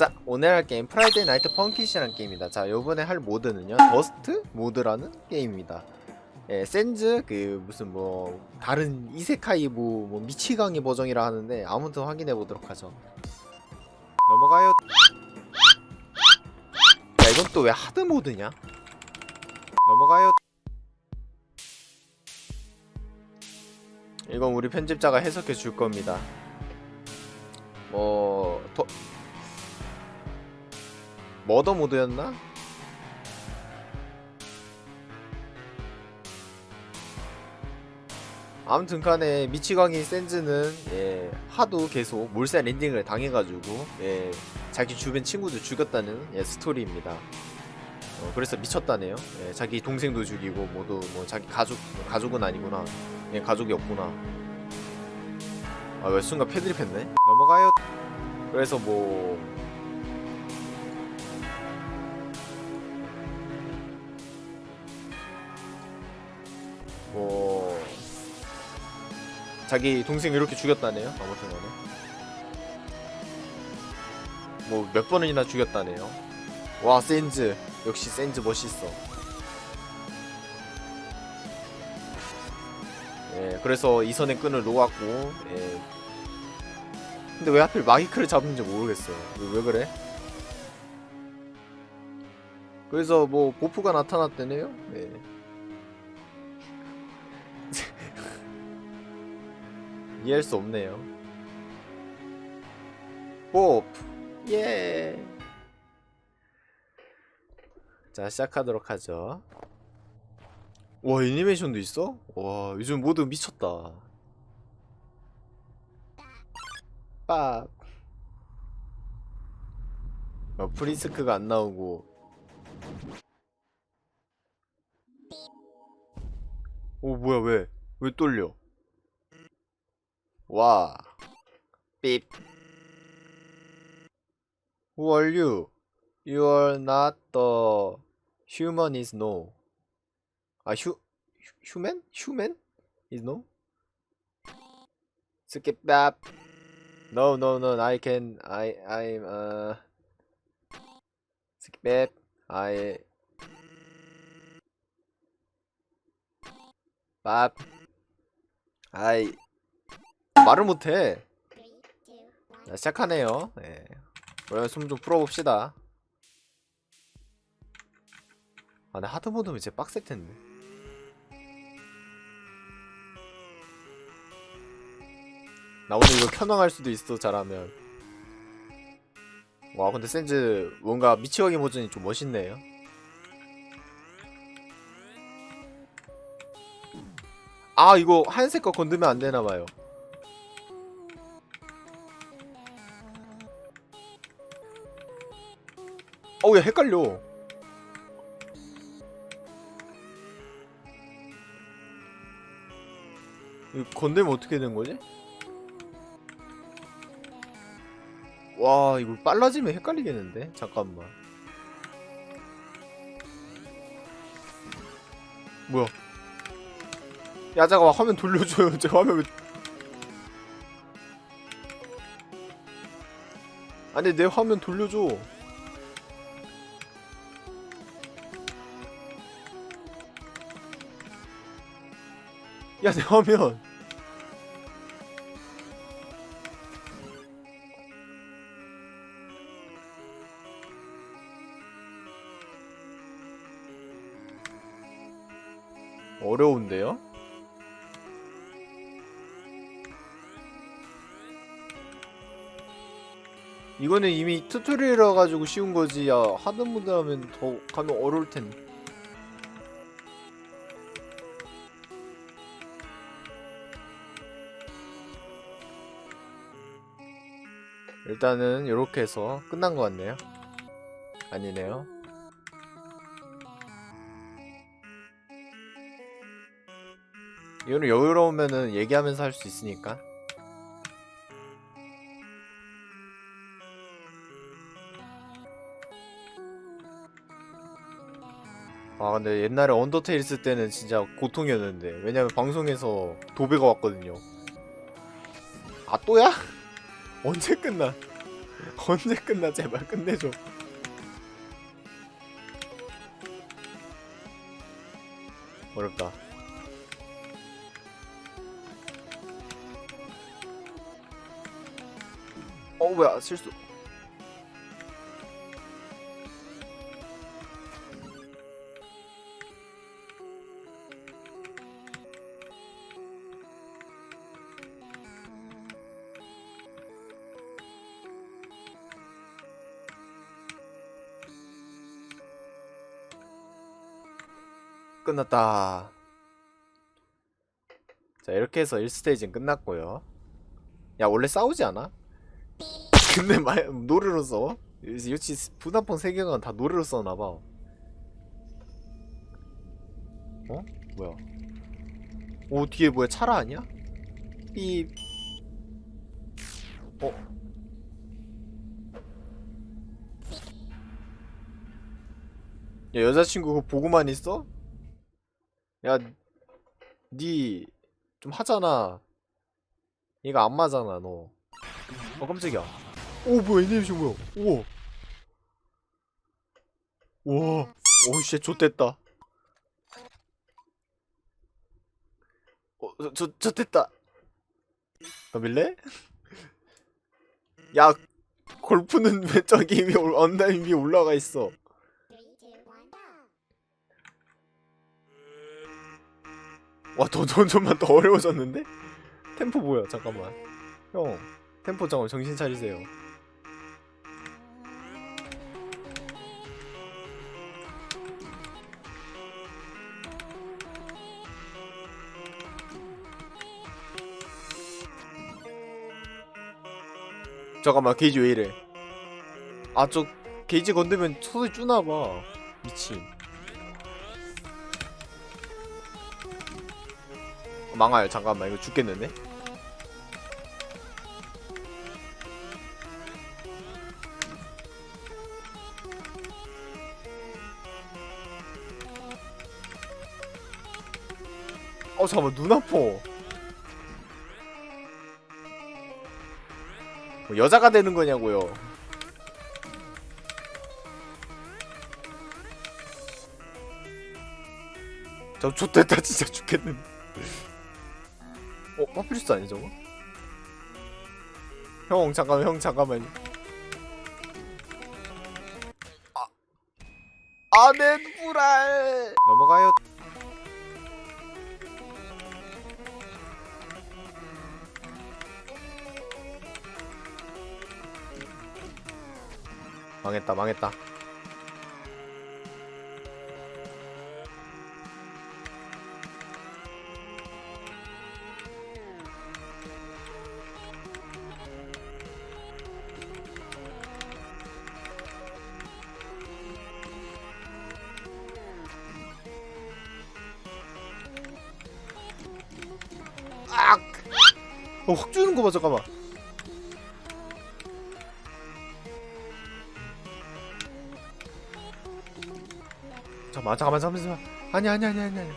자 오늘 할 게임 프라이데이 나이트 펑키시라는 게임입니다. 자 요번에 할 모드는요 더스트 모드라는 게임입니다. 예, 센즈 그 무슨 뭐 다른 이세카이 뭐, 뭐 미치광이 버전이라 하는데 아무튼 확인해 보도록 하죠. 넘어가요. 야 이건 또 왜 하드 모드냐? 넘어가요. 이건 우리 편집자가 해석해 줄 겁니다. 뭐 더, 머더 모드였나? 아무튼 간에 미치광이 센즈는 예, 하도 계속 몰살 랜딩을 당해가지고 예, 자기 주변 친구들 죽였다는 예, 스토리입니다. 어, 그래서 미쳤다네요. 예, 자기 동생도 죽이고 모두 뭐 자기 가족 가족은 아니구나. 예, 가족이 없구나. 아왜 순간 패드립 했네? 넘어가요. 그래서 뭐뭐 자기 동생 이렇게 죽였다네요. 아무튼 간에 뭐 몇 번이나 죽였다네요. 와 센즈 역시 센즈 멋있어. 예, 그래서 이선의 끈을 놓았고, 예. 근데 왜 하필 마이크를 잡는지 모르겠어요. 왜, 왜 그래? 그래서 뭐 보프가 나타났대네요. 예. 이해할 수 없네요. 보프, 예. 자 시작하도록 하죠. 와 애니메이션도 있어? 와 요즘 모두 미쳤다. 빡. 어, 프리스크가 안 나오고. 오 뭐야 왜? 왜 떨려? 와. 삐. Who are you? You are not the human is no. 아, 휴, human? human? is no? skip that. No, no, no. I can. I, I'm. Uh. skip it. I. 밥. I. 말을 못해. 자, 시작하네요. 네. 그러면 숨좀 풀어봅시다. 아, 근데 하드 모드면 이제 빡셀 텐데. 나 오늘 이거 켜낭할 수도 있어, 잘하면. 와, 근데 센즈 뭔가 미치광이 버전이 좀 멋있네요. 아, 이거 하얀색 거 건드면 안 되나봐요. 어우, 야, 헷갈려. 건들면 어떻게 되는 거지? 와 이거 빨라지면 헷갈리겠는데? 잠깐만 뭐야 야 잠깐만 화면 돌려줘요 제 화면 왜 아니 내 화면 돌려줘 야 내 화면. 어려운데요? 이거는 이미 튜토리얼이라 가지고 쉬운 거지. 야 하드 모드 하면 더 가면 어려울 텐데 일단은 이렇게 해서 끝난 것 같네요. 아니네요. 이거는 여유로우면은 얘기하면서 할 수 있으니까. 아 근데 옛날에 언더테일 쓸 때는 진짜 고통이었는데. 왜냐면 방송에서 도배가 왔거든요. 아 또야? 언제 끝나? 언제 끝나 제발 끝내줘. 어렵다. 어 뭐야 실수 끝났다. 자, 이렇게 해서 1스테이지는 끝났고요. 야, 원래 싸우지 않아? 근데 마, 노래로 써? 역시 분화폰 세계관 다 노래로 써나봐. 어? 뭐야? 오, 뒤에 뭐야? 차라 아니야? 삐. 어? 야, 여자친구 그거 보고만 있어? 야, 니 좀 하잖아. 얘가 안 맞잖아, 너. 어, 깜짝이야. 오, 뭐야, 애니메이션 뭐야? 우와. 우와. 오, 씨, 좆됐다. 어, 저, 저, 좆됐다. 넘일래? 야, 골프는 왜 저기 올- 언라인 위에 올라가 있어. 와, 더, 더, 좀만 더 어려워졌는데? 템포 뭐야? 잠깐만. 형, 템포 잠깐 정신 차리세요. 잠깐만, 게이지 왜 이래? 아, 저 게이지 건드면 소리 주나봐. 미친. 망할 잠깐만 이거 죽겠는데? 어 잠깐만 눈 아파. 뭐 여자가 되는 거냐고요? 저 X됐다 진짜 죽겠는데 어? 파피루스 아니 저거? 형 잠깐만 형 잠깐만 아 아내 불알 넘어가요 망했다 망했다 어, 확 주는 거 봐, 잠깐만. 잠깐만, 잠깐만, 잠깐만. 아니, 아니, 아니, 아니, 아니.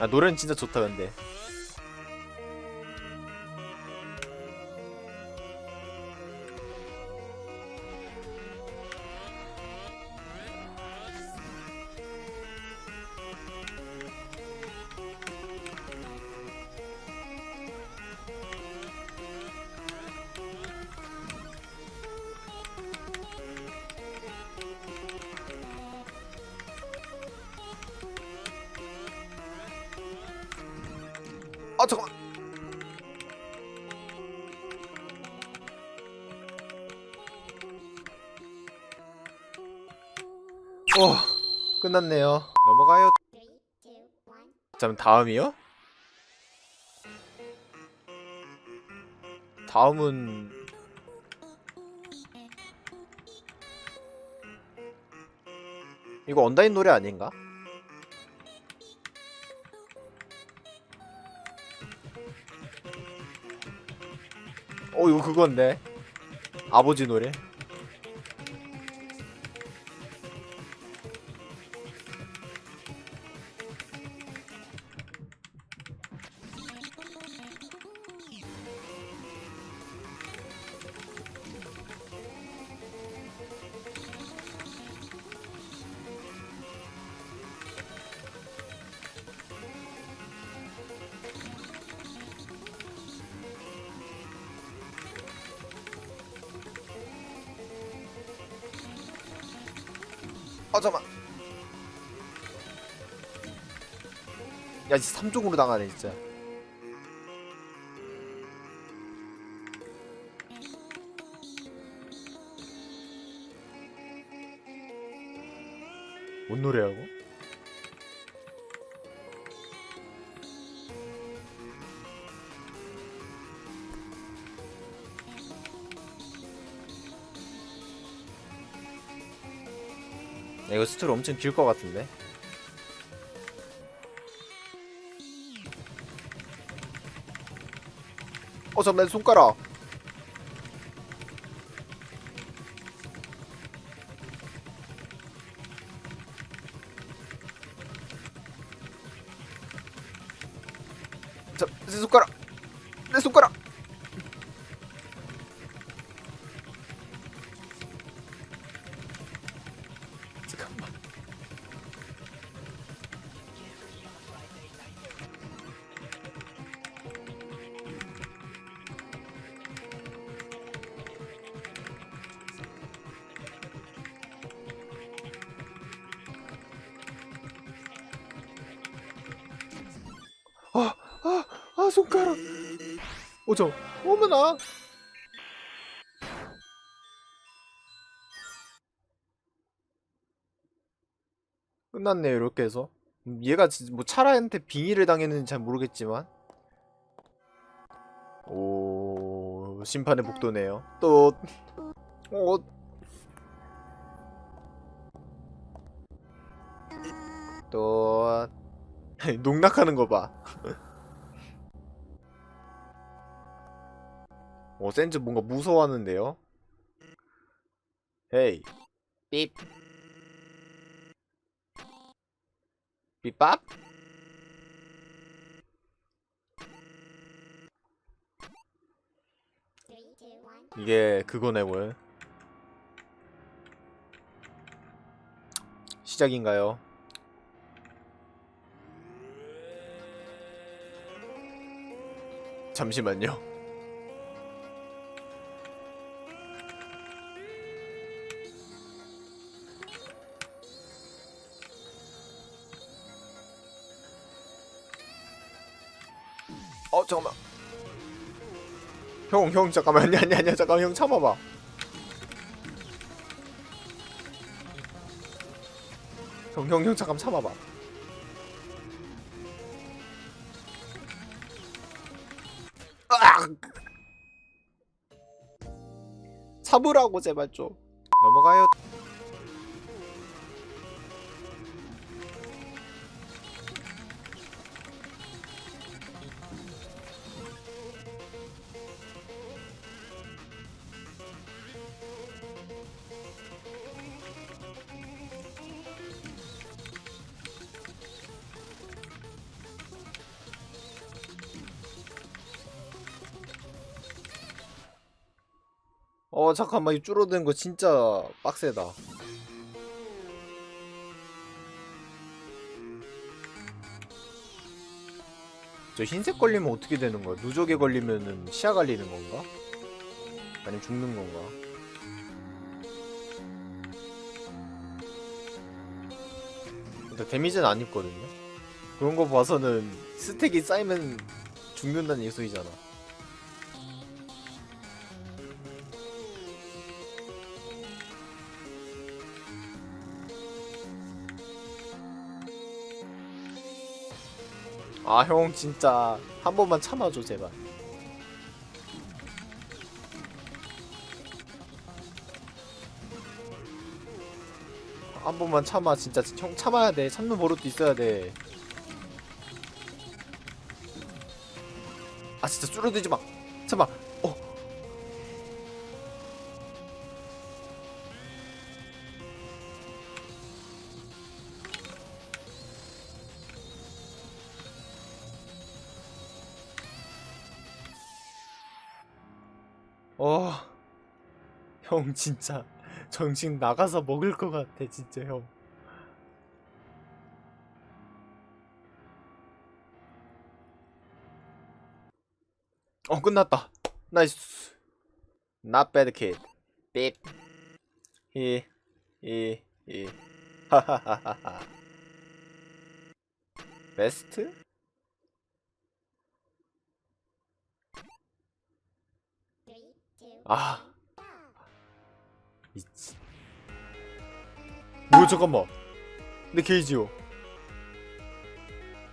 아, 노래는 진짜 좋다, 근데. 아, 잠깐만. 어, 끝났네요. 넘어가요. 잠 다음이요? 다음은 이거 언다인 노래 아닌가? 어 이거 그건데. 아버지 노래 아 잠깐. 야, 이제 3종으로 당하네 진짜. 뭔 노래하고? 이거 스토리 엄청 길 것 같은데? 어 잠깐 만 손가락 손가락. 오죠. 어머나. 끝났네요, 이렇게 해서. 음, 얘가 진- 뭐 차라한테 빙의를 당했는지 잘 모르겠지만. 오, 심판의 복도네요. 또, 어, 또, 농락하는 거 봐. 어, 센즈 뭔가 무서워하는데요? 헤이. 삐. 삐밥? 이게 그거네, 뭘. 시작인가요? 잠시만요. 잠깐만. 형, 형 잠깐만. 아니 아니 아니야. 잠깐만 형 참아봐. 형, 형, 형 잠깐 참아봐. 으악! 참으라고 제발 좀. 넘어가요. 어 잠깐만 이 줄어드는 거 진짜 빡세다. 저 흰색 걸리면 어떻게 되는 거야? 누적에 걸리면은 시야 갈리는 건가? 아니면 죽는 건가? 일단 데미지는 안 입거든요. 그런 거 봐서는 스택이 쌓이면 죽는다는 예소이잖아. 아 형 진짜. 한 번만 참아줘 제발. 한 번만 참아 진짜. 형 참아야 돼. 참는 버릇도 있어야 돼아 진짜 줄어들지 마 어, 형 진짜 정신 나가서 먹을 것 같아 진짜 형. 어 끝났다. 나이스. Not bad kid. 삐. 이. 이. 이. 베스트? 아. 미치. 뭐야 잠깐만. 내 게이지요.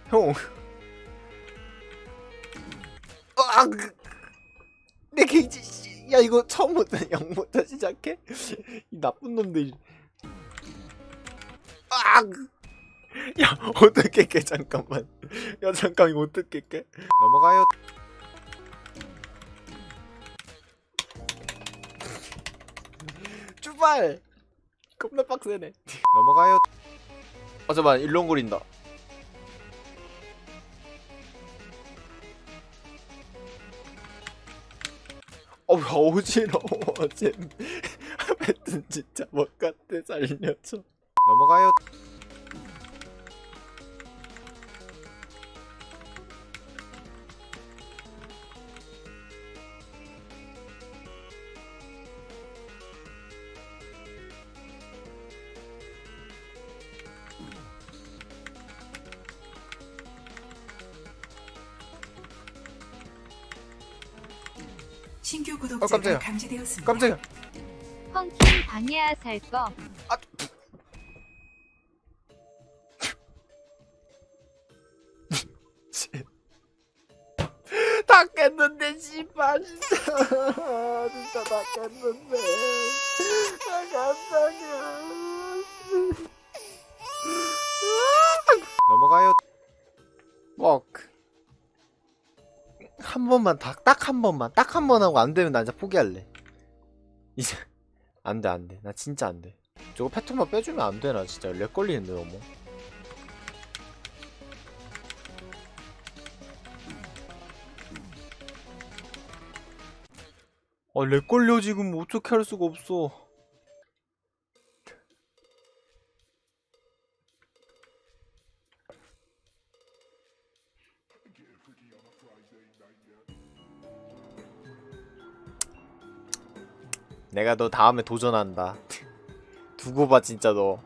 형. 아, 내 게이지 씨. 야 이거 처음부터 0부터 시작해? 이 나쁜 놈들. 아! 야 어떻게 깨 잠깐만. 야 잠깐 이거 어떻게 깨? 넘어가요 출발. 겁나 빡세네. 넘어가요. 어 잠깐만 일렁거린다. 어우 어지러워 쟤 하여튼 진짜 못 같아 살려줘. 넘어가요 신규 어, 구독자가 깜짝이야. 감지되었습니다. 깜짝이야. 펑킹 방해야 살 거. 다 깼는데 씨발. 진짜 진짜 다 깼는데. 나 감당이야. 넘어가요. 워크 한 번만 딱 한 번만 딱 한 번 하고 안 되면 나 진짜 포기할래. 이제 안 돼 안 돼. 나 진짜 안 돼. 저거 패턴만 빼주면 안 되나 진짜. 렉 걸리는데 너무. 아, 렉 걸려 지금. 어떻게 할 수가 없어. 내가 너 다음에 도전한다. 두고 봐 진짜 너.